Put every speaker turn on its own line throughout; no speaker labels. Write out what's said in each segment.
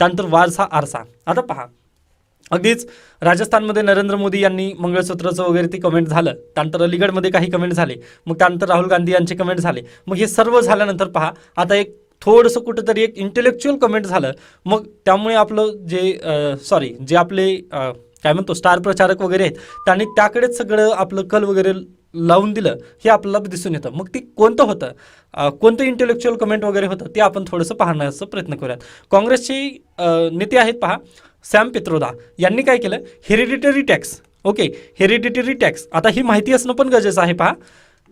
त्यानंतर वारसा आरसा. आता पहा. अगदीच राजस्थानमध्ये नरेंद्र मोदी यांनी मंगळसूत्राचं वगैरे ते कमेंट झालं. त्यानंतर अलीगडमध्ये काही कमेंट झाले. मग त्यानंतर राहुल गांधी यांचे कमेंट झाले. मग हे सर्व झाल्यानंतर पहा आता एक थोडंसं कुठंतरी एक इंटेलेक्च्युअल कमेंट झालं. मग त्यामुळे आपलं जे सॉरी जे आपले काय म्हणतो स्टार प्रचारक वगैरे आहेत त्यांनी त्याकडेच सगळं आपलं कल वगैरे लावून दिलं हे आपल्याला दिसून येतं. मग ते कोणतं होतं? कोणतं इंटेलेक्च्युअल कमेंट वगैरे होतं ते आपण थोडंसं पाहण्याचा प्रयत्न करूयात. काँग्रेसचे नेते आहेत पहा सॅम पित्रोदा. यांनी काय केलं? Hereditary tax. Okay hereditary tax. आता ही माहिती असणं पण गरजेचं आहे पहा.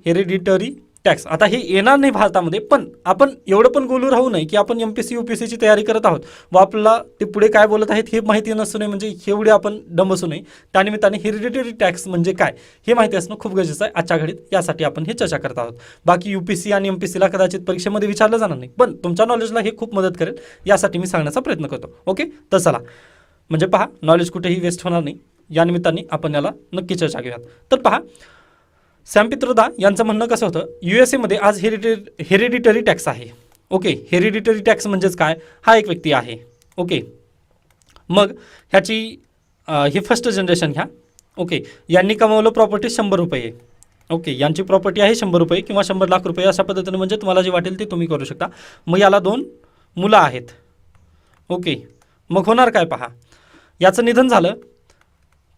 हेरिडिटरी टॅक्स आता हे येणार नाही भारतामध्ये पण आपण एवढं पण गोलू राहू नये की आपण M P C U P सीची तयारी करत आहोत. व आपल्याला ते पुढे काय बोलत आहेत हे माहिती नसू नये म्हणजे एवढे आपण डंबसू असू नये. त्यानिमित्ताने हेरिडिटरी टॅक्स म्हणजे काय हे माहिती असणं खूप गरजेचं आहे. आजच्या घडीत यासाठी आपण हे चर्चा करत आहोत. बाकी यू पी सी आणि एम पी सीला कदाचित परीक्षेमध्ये विचारलं जाणार नाही पण तुमच्या नॉलेजला हे खूप मदत करेल. यासाठी मी सांगण्याचा प्रयत्न करतो. ओके तर चला. म्हणजे पहा नॉलेज कुठेही वेस्ट होणार नाही. या निमित्ताने आपण याला नक्की चर्चा घेऊयात. तर पहा सॅम पित्रोदा यांचं म्हणणं कसं होतं? यू एस एमध्ये आज हेरिटे हेरिडिटरी टॅक्स आहे. ओके हेरिडिटरी टॅक्स म्हणजेच काय? हा एक व्यक्ती आहे. ओके मग ह्याची हे फर्स्ट जनरेशन घ्या. ओके यांनी कमावलं प्रॉपर्टी शंभर रुपये. ओके यांची प्रॉपर्टी आहे शंभर रुपये किंवा शंभर लाख रुपये अशा पद्धतीने म्हणजे तुम्हाला जे वाटेल ते तुम्ही करू शकता. मग याला दोन मुलं आहेत. ओके मग होणार काय पहा? याचं निधन झालं.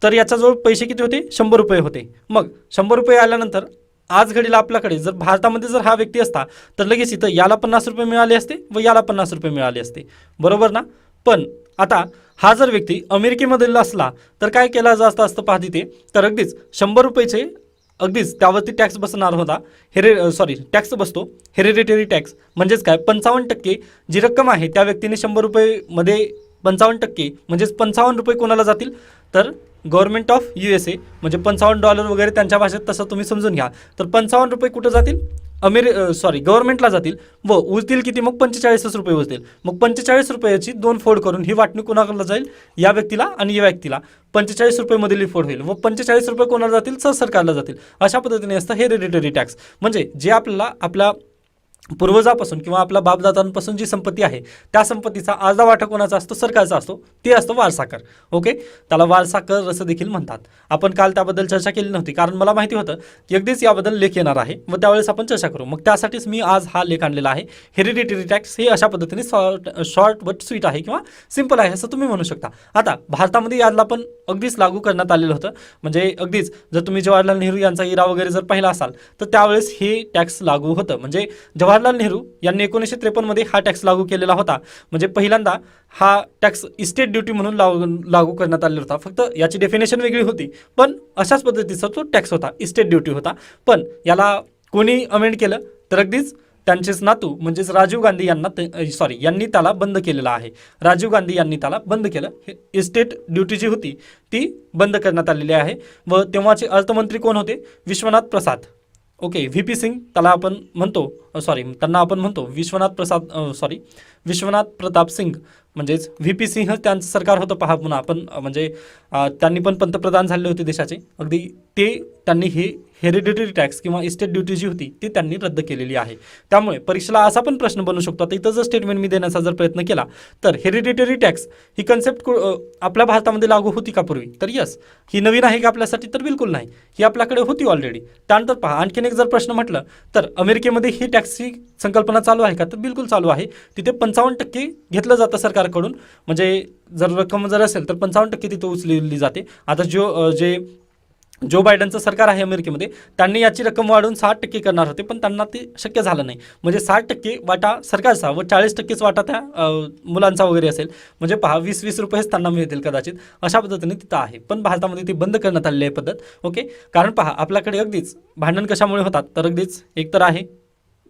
तर याच्याजवळ पैसे किती होते? शंभर रुपये होते. मग शंभर रुपये आल्यानंतर आज घडीला आपल्याकडे जर भारतामध्ये जर हा व्यक्ती असता तर लगेच इथं याला पन्नास रुपये मिळाले असते व याला पन्नास रुपये मिळाले असते. बरोबर ना? पण आता हा जर व्यक्ती अमेरिकेमधील असला तर काय केला जास्त असतं पहा तिथे? तर अगदीच शंभर रुपयेचे अगदीच त्यावरती टॅक्स बसणार होता. हेरे सॉरी टॅक्स बसतो. Hereditary tax. म्हणजेच काय? पंचावन्न टक्के जी रक्कम आहे त्या व्यक्तीने शंभर रुपयेमध्ये पंचावन्न टक्के म्हणजेच पंचावन्न रुपये कोणाला जातील? तर government of U S A म्हणजे पंचावन्न डॉलर वगैरे त्यांच्या भाषेत तसं तुम्ही समजून घ्या. तर पंचावन्न रुपये कुठं जातील? अमेरि सॉरी गव्हर्नमेंटला जातील व उजतील किती? मग पंचेचाळीसच रुपये उरतील मग पंचेचाळीस रुपयाची दोन फोड करून ही वाटणी कोणाकडला जाईल? या व्यक्तीला आणि या व्यक्तीला. पंचेचाळीस रुपयेमधील ही फोड होईल. व पंचेचाळीस रुपये कोणाला जातील? सर सरकारला जातील. अशा पद्धतीने असतं हे हेरिडिटरी टॅक्स म्हणजे जे आपल्याला आपल्या पूर्वजापासून किंवा आपल्या बापदादांपासून जी संपत्ती आहे त्या संपत्तीचा आजदा वाटा कोणाचा असतो? सरकारचा असतो. ते असतं वारसाकर ओके? त्याला वारसाकर असं देखील म्हणतात. आपण काल त्याबद्दल चर्चा केली नव्हती. कारण मला माहिती होतं की अगदीच याबद्दल लेख येणार आहे. व त्यावेळेस आपण चर्चा करू. मग त्यासाठीच मी आज हा लेख आणलेला आहे. हेरिडिटरी टॅक्स हे अशा पद्धतीने शॉर्ट शॉर्ट बट स्वीट आहे किंवा सिंपल आहे असं तुम्ही म्हणू शकता. आता भारतामध्ये याला पण अगदीच लागू करण्यात आलेलं होतं. म्हणजे अगदीच जर तुम्ही जवाहरलाल नेहरू यांचा इरा वगैरे जर पाहिला असाल तर त्यावेळेस हे टॅक्स लागू होतं. म्हणजे जवाहरलाल नेहरू यांनी एकोणीसशे त्रेपन्नमध्ये हा टॅक्स लागू केलेला होता. म्हणजे पहिल्यांदा हा टॅक्स इस्टेट ड्युटी म्हणून लागू लागू करण्यात आलेला होता. फक्त याची डेफिनेशन वेगळी होती. पण अशाच पद्धतीचा तो टॅक्स होता. इस्टेट ड्युटी होता. पण याला कोणी अमेंड केलं? तर अगदीच त्यांचेच नातू म्हणजेच राजीव गांधी यांना सॉरी यांनी त्याला बंद केलेला आहे. राजीव गांधी यांनी त्याला बंद केलं. हे इस्टेट ड्युटी जी होती ती बंद करण्यात आलेली आहे. व तेव्हाचे अर्थमंत्री कोण होते? Vishwanath Prasad. Okay V P Singh त्याला आपण म्हणतो सॉरी त्यांना आपण म्हणतो विश्वनाथ प्रसाद सॉरी विश्वनाथ प्रताप सिंग. म्हणजेच व्ही पी सिंह त्यांचं सरकार होतं पहा पुन्हा. आपण म्हणजे त्यांनी पण पंतप्रधान झाले होते देशाचे. अगदी ते त्यांनी हे हेरिडिटरी टॅक्स किंवा इस्टेट ड्युटी जी होती ती त्यांनी रद्द केलेली आहे. त्यामुळे परीक्षेला असा पण प्रश्न बनू शकतो आता इथं जर स्टेटमेंट मी देण्याचा जर प्रयत्न केला तर हेरिडिटरी टॅक्स ही कन्सेप्ट आपल्या भारतामध्ये लागू होती का पूर्वी? तर यस ही नवीन आहे का आपल्यासाठी? तर बिलकुल नाही. ही आपल्याकडे होती ऑलरेडी त्यानंतर पहा आणखीन एक जर प्रश्न म्हटलं तर अमेरिकेमध्ये ही टॅक्सची संकल्पना चालू आहे का? तर बिलकुल चालू आहे. तिथे पंचावन्न टक्के घेतलं जातं सरकारकडून. म्हणजे जर रक्कम जर असेल तर पंचावन्न टक्के तिथे उचलली जाते. आता जो जे जो बायडनचं सरकार आहे अमेरिकेमध्ये त्यांनी याची रक्कम वाढवून साठ टक्के करणार होते पण त्यांना ते शक्य झालं नाही. म्हणजे साठ टक्के वाटा सरकारचा व चाळीस टक्केच वाटा त्या मुलांचा वगैरे असेल. म्हणजे पहा वीस वीस रुपयेच त्यांना मिळतील कदाचित अशा पद्धतीने तिथं आहे. पण भारतामध्ये ती बंद करण्यात आलेली आहे पद्धत ओके? कारण पहा आपल्याकडे अगदीच भांडण कशामुळे होतात? तर अगदीच एक तर आहे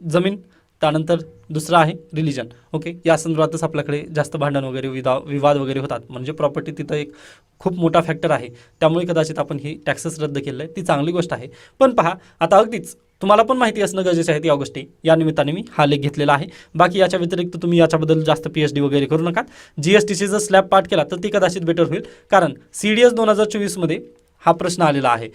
जमीन त्यानंतर दुसरं आहे रिलिजन ओके या संदर्भातच आपल्याकडे जास्त भांडण वगैरे विदा विवाद वगैरे होतात. म्हणजे प्रॉपर्टी तिथं एक खूप मोठा फॅक्टर आहे. त्यामुळे कदाचित आपण ही टॅक्सेस रद्द केलं आहे. ती चांगली गोष्ट आहे. पण पहा आता अगदीच तुम्हाला पण माहिती असणं गरजेचं आहे या गोष्टी या निमित्ताने मी हा लेख घेतलेला आहे. बाकी याच्या व्यतिरिक्त तुम्ही याच्याबद्दल जास्त पी एच डी वगैरे करू नका. जी एस टीची जर स्लॅब पाठ केला तर ती कदाचित बेटर होईल. कारण सी डी एस दोन हजार चोवीसमध्ये हा प्रश्न आलेला आहे.